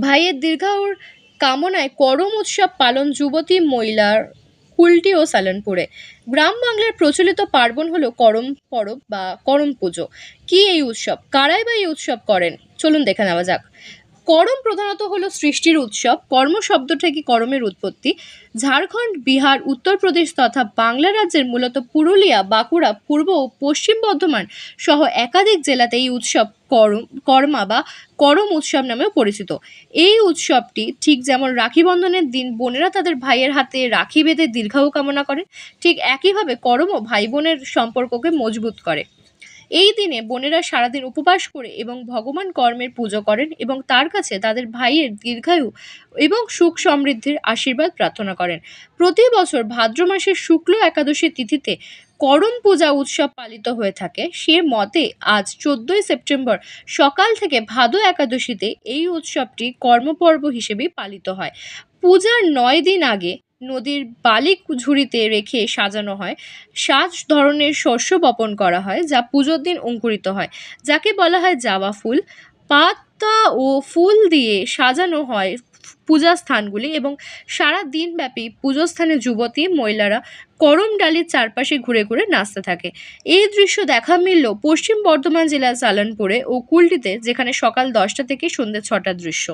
ভাইয়ের দীর্ঘায়ুর কামনায় করম উৎসব পালন যুবতী মহিলার কুলটি ও সালানপুরে। গ্রাম বাংলার প্রচলিত পার্বণ হলো করম পরব বা করম পুজো। কি এই উৎসব? কারাই বা এই উৎসব করেন? চলুন দেখে নেওয়া যাক। করম প্রধানত হলো সৃষ্টির উৎসব, কর্ম শব্দ থেকে করমের উৎপত্তি? ঝাড়খণ্ড, বিহার, উত্তরপ্রদেশ তথা বাংলা রাজ্যের মূলত পুরুলিয়া, বাঁকুড়া, পূর্ব ও পশ্চিম বর্ধমান সহ একাধিক জেলাতে এই উৎসব করম, কর্মা বা করম উৎসব নামেও পরিচিত। এই উৎসবটি ঠিক যেমন রাখি বন্ধনের দিন বোনেরা তাদের ভাইয়ের হাতে রাখি বেঁধে দীর্ঘায়ু কামনা করেন, ঠিক একইভাবে করমও ভাই বোনের সম্পর্ককে মজবুত করে। এই দিনে বোনেরা সারাদিন উপবাস করে এবং ভগবান কর্মের পুজো করেন এবং তার কাছে তাদের ভাইয়ের দীর্ঘায়ু এবং সুখ সমৃদ্ধির আশীর্বাদ প্রার্থনা করেন। প্রতি বছর ভাদ্র মাসের শুক্ল একাদশী তিথিতে করম পূজা উৎসব পালিত হয়ে থাকে। সে মতে আজ চোদ্দই সেপ্টেম্বর সকাল থেকে ভাদো একাদশীতে এই উৎসবটি কর্মপর্ব হিসেবেই পালিত হয়। পূজার নয় দিন আগে নদীর বালি ঝুড়িতে রেখে সাজানো হয়। সাত ধরনের শস্য বপন করা হয়, যা পুজোর দিন অঙ্কুরিত হয়। যাকে বলা হয় জাবা ফুল। পাতা ও ফুল দিয়ে সাজানো হয় পূজা স্থানগুলি এবং সারা দিনব্যাপী পুজোস্থানে যুবতী, মহিলারা করম ডালির চারপাশে ঘুরে ঘুরে নাচতে থাকে। এই দৃশ্য দেখা মিলল পশ্চিম বর্ধমান জেলার সালানপুরে ও কুলটিতে, যেখানে সকাল দশটা থেকে সন্ধ্যে ছটার দৃশ্য।